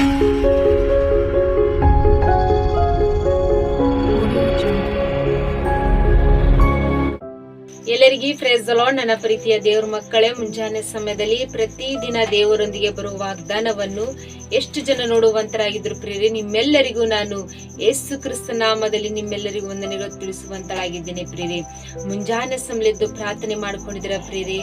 Música ಎಲ್ಲರಿಗೂ phrase lord ನನ್ನ ಪ್ರೀತಿಯ ದೇವ್ರ ಮಕ್ಕಳೇ, ಮುಂಜಾನೆ ಸಮಯದಲ್ಲಿ ಪ್ರತಿದಿನ ದೇವರೊಂದಿಗೆ ಬರುವ ವಾಗ್ದಾನವನ್ನು ಎಷ್ಟು ಜನ ನೋಡುವಂತರಾಗಿದ್ರು ಪ್ರಿಯರಿ, ನಿಮ್ಮೆಲ್ಲರಿಗೂ ನಾನು ಯೇಸು ಕ್ರಿಸ್ತ ನಾಮದಲ್ಲಿ ನಿಮ್ಮೆಲ್ಲರಿಗೂ ವಂದನೆಗಳು ತಿಳಿಸುವಂತರಾಗಿದ್ದೇನೆ ಪ್ರಿಯರಿ. ಮುಂಜಾನೆ ಸಮಯದ್ದು ಪ್ರಾರ್ಥನೆ ಮಾಡ್ಕೊಂಡಿದ್ದೀರ ಪ್ರಿಯರಿ?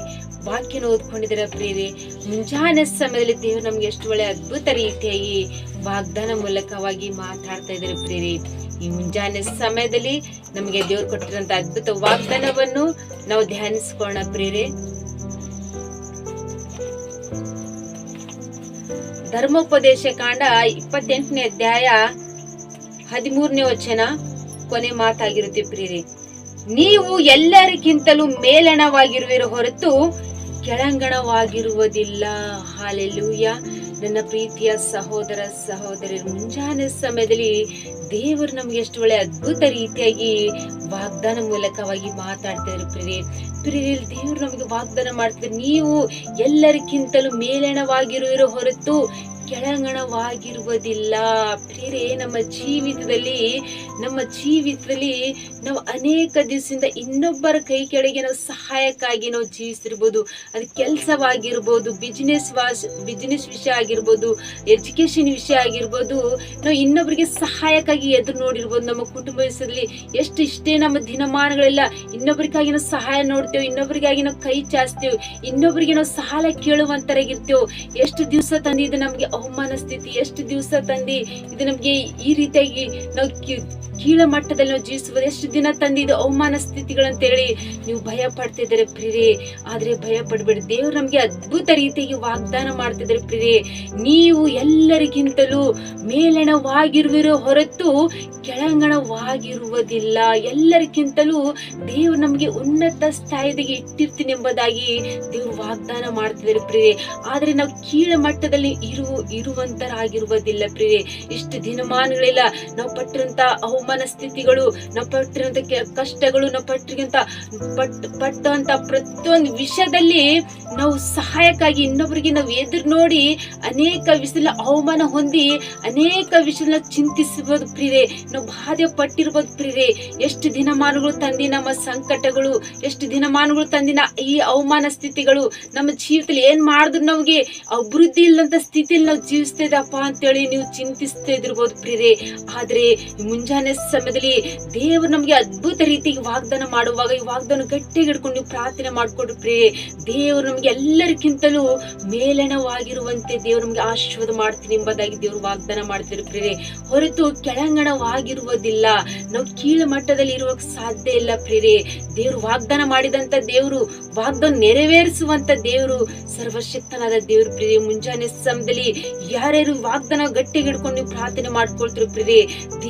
ವಾಕ್ಯನ ಓದ್ಕೊಂಡಿದ್ದೀರ ಪ್ರಿಯರಿ? ಮುಂಜಾನೆ ಸಮಯದಲ್ಲಿ ದೇವರು ನಮ್ಗೆ ಎಷ್ಟು ಒಳ್ಳೆ ಅದ್ಭುತ ರೀತಿಯಾಗಿ ವಾಗ್ದಾನ ಮೂಲಕವಾಗಿ ಮಾತಾಡ್ತಾ ಇದ್ದಾರೆ ಪ್ರೀತಿ ಈ ಮುಂಜಾನೆ ಸಮಯದಲ್ಲಿ ನಮಗೆ ದೇವ್ರು ಕೊಟ್ಟಿರುವಂತ ಅದ್ಭುತ ವಾಗ್ದಾನವನ್ನು ನಾವು ಧ್ಯಾನಿಸ್ಕೋಣ ಪ್ರೇರೆ ಧರ್ಮೋಪದೇಶ ಕಾಂಡ ಇಪ್ಪತ್ತೆಂಟನೇ ಅಧ್ಯಾಯ ಹದಿಮೂರನೇ ವಚನ ಕೊನೆ ಮಾತಾಗಿರುತ್ತೆ ಪ್ರಿಯರೇ. ನೀವು ಎಲ್ಲರಿಗಿಂತಲೂ ಮೇಲಣವಾಗಿರುವಿರ ಹೊರತು ಕೆಳಂಗಣವಾಗಿರುವುದಿಲ್ಲ. ಹಾಲೆಲೂಯ. ನನ್ನ ಪ್ರೀತಿಯ ಸಹೋದರ ಸಹೋದರಿ ಮುಂಜಾನೆ ಸಮಯದಲ್ಲಿ ದೇವರು ನಮ್ಗೆ ಎಷ್ಟು ಒಳ್ಳೆ ಅದ್ಭುತ ರೀತಿಯಾಗಿ ವಾಗ್ದಾನ ಮೂಲಕವಾಗಿ ಮಾತಾಡ್ತಿದ್ರು ಪ್ರಿಯರೇ. ಪ್ರಿಯರೇ, ದೇವರು ನಮಗೆ ವಾಗ್ದಾನ ಮಾಡ್ತಿದ್ರು ನೀವು ಎಲ್ಲರಿಗಿಂತಲೂ ಮೇಲಣವಾಗಿರುವಿರೋ ಹೊರತು ಕೆಳಗಣವಾಗಿರುವುದಿಲ್ಲ. ಪ್ರಿಯರೇ, ನಮ್ಮ ಜೀವಿತದಲ್ಲಿ ನಮ್ಮ ಜೀವಿತದಲ್ಲಿ ನಾವು ಅನೇಕ ದಿವಸದಿಂದ ಇನ್ನೊಬ್ಬರ ಕೈ ಕೆಳಗೆ ನಾವು ಸಹಾಯಕ್ಕಾಗಿ ನಾವು ಜೀವಿಸಿರ್ಬೋದು. ಅದು ಕೆಲಸವಾಗಿರ್ಬೋದು ಬಿಸ್ನೆಸ್ ವಾಸ್ ಬಿಸ್ನೆಸ್ ವಿಷಯ ಆಗಿರ್ಬೋದು ಎಜುಕೇಶನ್ ವಿಷಯ ಆಗಿರ್ಬೋದು, ನಾವು ಇನ್ನೊಬ್ಬರಿಗೆ ಸಹಾಯಕ್ಕಾಗಿ ಎದುರು ನೋಡಿರ್ಬೋದು. ನಮ್ಮ ಕುಟುಂಬ ಹೆಸರಲ್ಲಿ ಎಷ್ಟು ಇಷ್ಟೇ ನಮ್ಮ ದಿನಮಾನಗಳೆಲ್ಲ ಇನ್ನೊಬ್ಬರಿಗಾಗಿ ನಾವು ಸಹಾಯ ನೋಡ್ತೇವೆ ಇನ್ನೊಬ್ಬರಿಗಾಗಿ ನಾವು ಕೈ ಚಾಚ್ತೇವೆ ಇನ್ನೊಬ್ಬರಿಗೆ ನಾವು ಸಾಲ ಕೇಳುವಂತರಾಗಿರ್ತೇವೆ. ಎಷ್ಟು ದಿವಸ ತಂದಿದ್ದು ನಮಗೆ ಅವಮಾನ ಸ್ಥಿತಿ ಎಷ್ಟು ದಿವಸ ತಂದಿ? ಇದು ನಮಗೆ ಈ ರೀತಿಯಾಗಿ ನಾವು ಕೀಳ ಮಟ್ಟದಲ್ಲಿ ನಾವು ಜೀವಿಸುವುದು ಎಷ್ಟು ದಿನ ತಂದಿದ್ದು ಅವಮಾನ ಸ್ಥಿತಿಗಳಂತೇಳಿ ನೀವು ಭಯ ಪಡ್ತಿದ್ದಾರೆ ಪ್ರಿರೇ ಆದರೆ ಭಯ ಪಡ್ಬೇಡಿ. ದೇವ್ರು ನಮಗೆ ಅದ್ಭುತ ರೀತಿಯಾಗಿ ವಾಗ್ದಾನ ಮಾಡ್ತಿದ್ದಾರೆ ಪ್ರಿರೇ ನೀವು ಎಲ್ಲರಿಗಿಂತಲೂ ಮೇಲಣವಾಗಿರುವಿರೋ ಹೊರತು ಕೆಳಂಗಣವಾಗಿರುವುದಿಲ್ಲ. ಎಲ್ಲರಿಗಿಂತಲೂ ದೇವ್ರು ನಮಗೆ ಉನ್ನತ ಸ್ಥಾಯದಿಗೆ ಇಟ್ಟಿರ್ತೀನಿ ಎಂಬುದಾಗಿ ದೇವ್ರು ವಾಗ್ದಾನ ಮಾಡ್ತಿದ್ದಾರೆ ಪ್ರಿಯೆ ಆದರೆ ನಾವು ಕೀಳ ಮಟ್ಟದಲ್ಲಿ ಇರುವ ಇರುವಂತರಾಗಿರುವುದಿಲ್ಲ ಪ್ರಿಯೆ ಇಷ್ಟು ದಿನಮಾನಗಳೆಲ್ಲ ನಾವು ಪಟ್ಟಿರುವಂತ ಅವಮಾನ ಸ್ಥಿತಿಗಳು, ನಾವು ಪಟ್ಟಿರುವಂತ ಕಷ್ಟಗಳು, ನಾವು ಪಟ್ಟಿರುವಂತ, ಪಟ್, ಪಟ್ಟಂತ ಪ್ರತಿಯೊಂದು ವಿಷಯದಲ್ಲಿ ನಾವು ಸಹಾಯಕ್ಕಾಗಿ ಇನ್ನೊಬ್ಬರಿಗೆ ನಾವು ಎದುರು ನೋಡಿ ಅನೇಕ ವಿಷಯ ಅವಮಾನ ಹೊಂದಿ ಅನೇಕ ವಿಷಯ ಚಿಂತಿಸಬಹುದು ಪ್ರಿಯೆ ನಾವು ಬಾಧೆ ಪಟ್ಟಿರ್ಬೋದು ಪ್ರಿಯೆ ಎಷ್ಟು ದಿನಮಾನಗಳು ತಂದಿ ನಮ್ಮ ಸಂಕಟಗಳು, ಎಷ್ಟು ದಿನಮಾನಗಳು ತಂದಿನ ಈ ಅವಮಾನ ಸ್ಥಿತಿಗಳು, ನಮ್ಮ ಜೀವಿತದಲ್ಲಿ ಏನ್ ಮಾಡಿದ್ರು ನಮಗೆ? ಅಭಿವೃದ್ಧಿ ಇಲ್ಲಂತ ಸ್ಥಿತಿಯಲ್ಲಿ ನಾವು ಜೀವಿಸ್ತಾ ಇದ್ದಪ್ಪ ಅಂತೇಳಿ ನೀವು ಚಿಂತಿಸ್ತಾ ಇದಿರ್ಬೋದು ಪ್ರಿಯರೇ. ಆದ್ರೆ ಮುಂಜಾನೆ ಸಮಯದಲ್ಲಿ ದೇವರು ನಮಗೆ ಅದ್ಭುತ ರೀತಿಗೆ ವಾಗ್ದಾನ ಮಾಡುವಾಗ, ಈ ವಾಗ್ದಾನ ಗಟ್ಟಿಗೆ ಹಿಡ್ಕೊಂಡು ನೀವು ಪ್ರಾರ್ಥನೆ ಮಾಡ್ಕೊಡ್ರಿ ದೇವರು ನಮ್ಗೆ ಎಲ್ಲರಿಗಿಂತಲೂ ಮೇಲಣವಾಗಿರುವಂತೆ ದೇವರು ನಮ್ಗೆ ಆಶೀರ್ವಾದ ಮಾಡ್ತೀನಿ ಎಂಬುದಾಗಿ ದೇವರು ವಾಗ್ದಾನ ಮಾಡ್ತಾರೆ ಹೊರತು ಹೊರತು ಕೆಳಂಗಣವಾಗಿರುವುದಿಲ್ಲ ನಾವು ಕೀಳ ಮಟ್ಟದಲ್ಲಿ ಇರುವಾಗ ಸಾಧ್ಯ ಇಲ್ಲ ಪ್ರೇರೆ ದೇವರು ವಾಗ್ದಾನ ಮಾಡಿದಂತ ದೇವರು, ವಾಗ್ದಾನ ನೆರವೇರಿಸುವಂತ ದೇವರು, ಸರ್ವಶಕ್ತನಾದ ದೇವರು ಪ್ರೇರೆ ಮುಂಜಾನೆ ಸಮಯದಲ್ಲಿ ಯಾರ್ಯಾರು ವಾಗ್ದಾನ ಗಟ್ಟಿಗೆ ಹಿಡ್ಕೊಂಡು ಪ್ರಾರ್ಥನೆ ಮಾಡ್ಕೊಳ್ತಿರೋ ಪ್ರೇರೆ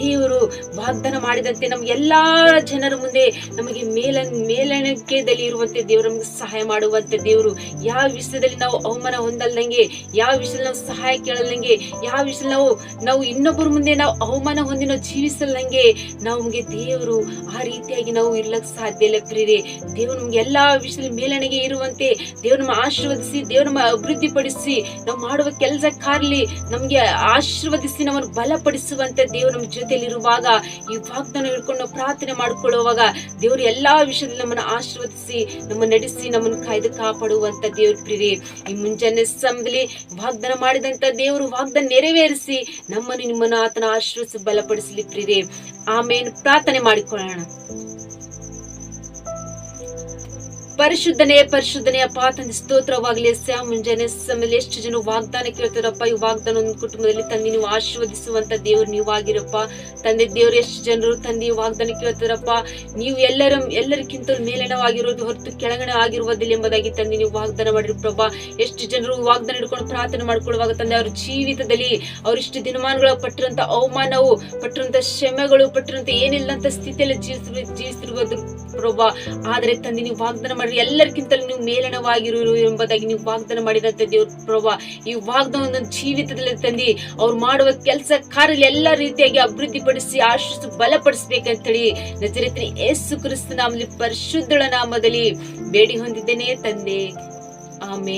ದೇವರು ವಾಗ್ದಾನ ಮಾಡಿದಂತೆ ನಮ್ ಎಲ್ಲಾ ಜನರ ಮುಂದೆ ನಮಗೆ ಮೇಲ ಮೇಲಣಕ್ಯದಲ್ಲಿ ಇರುವಂತೆ ದೇವರು ನಮ್ಗೆ ಸಹಾಯ ಮಾಡುವಂತ ದೇವರು. ಯಾವ ವಿಷಯದಲ್ಲಿ ನಾವು ಅವಮಾನ ಹೊಂದಲ್ದಂಗೆ, ಯಾವ ವಿಷಯದಲ್ಲಿ ನಾವು ಸಹಾಯ ಕೇಳಲ್ದಂಗೆ, ಯಾವ ವಿಷಯದಲ್ಲಿ ನಾವು ನಾವು ಇನ್ನೊಬ್ಬರ ಮುಂದೆ ನಾವು ಅವಮಾನ ಹೊಂದಿನ ನಾವು ಜೀವಿಸಲ್ದಂಗೆ ನಮ್ಗೆ ದೇವರು ಆ ರೀತಿಯಾಗಿ ನಾವು ಇರ್ಲಕ್ ಸಾಧ್ಯ ಇಲ್ಲ ಪ್ರಿಯರೇ. ದೇವ್ರು ನಮ್ಗೆ ಎಲ್ಲಾ ವಿಷಯದಲ್ಲಿ ಮೇಲನೆಗೆ ಇರುವಂತೆ ದೇವ್ರ ನಮ್ಮ ಆಶೀರ್ವದಿಸಿ, ದೇವ್ರ ನಮ್ಮ ಅಭಿವೃದ್ಧಿ ಪಡಿಸಿ ನಾವು ಮಾಡುವ ಕೆಲಸ ಕಾರ್ಲಿ ನಮ್ಗೆ ಆಶೀರ್ವದಿಸಿ ನಮ್ಮನ್ನು ಬಲಪಡಿಸುವಂತೆ ದೇವ್ರ ನಮ್ಮ ಜೊತೆಯಲ್ಲಿರುವಾಗ ಈ ವಾಗ್ದಾನ ಹಿಡ್ಕೊಂಡು ಪ್ರಾರ್ಥನೆ ಮಾಡ್ಕೊಳ್ಳುವಾಗ ದೇವ್ರ ಎಲ್ಲಾ ವಿಷಯದಲ್ಲಿ ನಮ್ಮನ್ನು ಆಶೀರ್ವದಿಸಿ ನಮ್ಮ ನಡೆಸಿ, ನಮ್ಮನ್ನು ಕಾಯ್ದು ಕಾಪಾಡುವಂತ ದೇವ್ರ ಪ್ರೀರಿ ಈ ಮುಂಜಾನೆ ಸಮಯದಲ್ಲಿ ವಾಗ್ದಾನ ಮಾಡಿದಂತ ದೇವರು ವಾಗ್ದಾನ ನೆರವೇರಿಸಿ ನಮ್ಮನ್ನು ನಿಮ್ಮನ್ನು ಆತನ ಆಶೀರ್ವದಿಸಿ ಬಲಪಡಿಸಲಿ ಪ್ರಿಯರೇ ಆಮೇಲೆ ಪ್ರಾರ್ಥನೆ ಮಾಡಿಕೊಳ್ಳೋಣ. ಪರಿಶುದ್ಧನೇ ಪರಿಶುದ್ಧನೇ ಅಪ್ಪ, ತಂದೆ, ಸ್ತೋತ್ರವಾಗಲಿ. ಸ್ಯಾ ಮುಂಜಾನೆ ಸಮಯದಲ್ಲಿ ಎಷ್ಟು ಜನ ವಾಗ್ದಾನ ಕೇಳ್ತಾರಪ್ಪ ಈ ವಾಗ್ದಾನ ಒಂದು ಕುಟುಂಬದಲ್ಲಿ ತಂದೆ, ನೀವು ಆಶೀರ್ವದಿಸುವಂತ ದೇವ್ರು ನೀವು ಆಗಿರಪ್ಪ ತಂದೆ, ದೇವ್ರು ಎಷ್ಟು ಜನರು ತಂದೆ ವಾಗ್ದಾನ ಕೇಳ್ತಾರಪ್ಪ ನೀವು ಎಲ್ಲರ ಎಲ್ಲರಿಗಿಂತ ಮೇಲಣವಾಗಿರೋದು ಹೊರತು ಕೆಳಗಣ ಆಗಿರುವುದಿಲ್ಲ ಎಂಬುದಾಗಿ ತಂದೆ, ನೀವು ವಾಗ್ದಾನ ಮಾಡಿರು ಪ್ರಭಾ. ಎಷ್ಟು ಜನರು ವಾಗ್ದಾನ ಹಿಡ್ಕೊಂಡು ಪ್ರಾರ್ಥನೆ ಮಾಡ್ಕೊಳ್ಳುವಾಗ ತಂದೆ, ಅವ್ರ ಜೀವಿತದಲ್ಲಿ ಅವರಿಷ್ಟು ದಿನಮಾನಗಳ ಪಟ್ಟಿರುವಂತ ಅವಮಾನವು, ಪಟ್ಟಿರುವಂತ ಶ್ರಮೆಗಳು ಪಟ್ಟಿರುವಂತ ಏನಿಲ್ಲ ಅಂತ ಸ್ಥಿತಿಯಲ್ಲಿ ಜೀವಿಸಿರುವ ಜೀವಿಸಿರುವುದು ಪ್ರಭಾ. ಆದ್ರೆ ತಂದೆ, ನೀವು ವಾಗ್ದಾನ ಎಲ್ಲರಿಗಿಂತಲೂ ನೀವು ಮೇಲಣವಾಗಿರು ಎಂಬುದಾಗಿ ನೀವು ವಾಗ್ದಾನ ಮಾಡಿದಂತ ದೇವ್ರ ಪ್ರಭಾ. ಈ ವಾಗ್ದಾನ ಜೀವಿತದಲ್ಲಿ ತಂದಿ, ಅವ್ರು ಮಾಡುವ ಕೆಲಸ ಕಾರ್ಯ ಎಲ್ಲ ರೀತಿಯಾಗಿ ಅಭಿವೃದ್ಧಿ ಪಡಿಸಿ ಆಶಿಸು ಬಲಪಡಿಸ್ಬೇಕಂತೇಳಿ ಹೇಳಿ ಯೇಸು ಕ್ರಿಸ್ತ ನಾಮದಲ್ಲಿ, ಪರಿಶುದ್ಧಳ ನಾಮದಲ್ಲಿ ಬೇಡಿ ಹೊಂದಿದ್ದೇನೆ ತಂದೆ. ಆಮೇಲೆ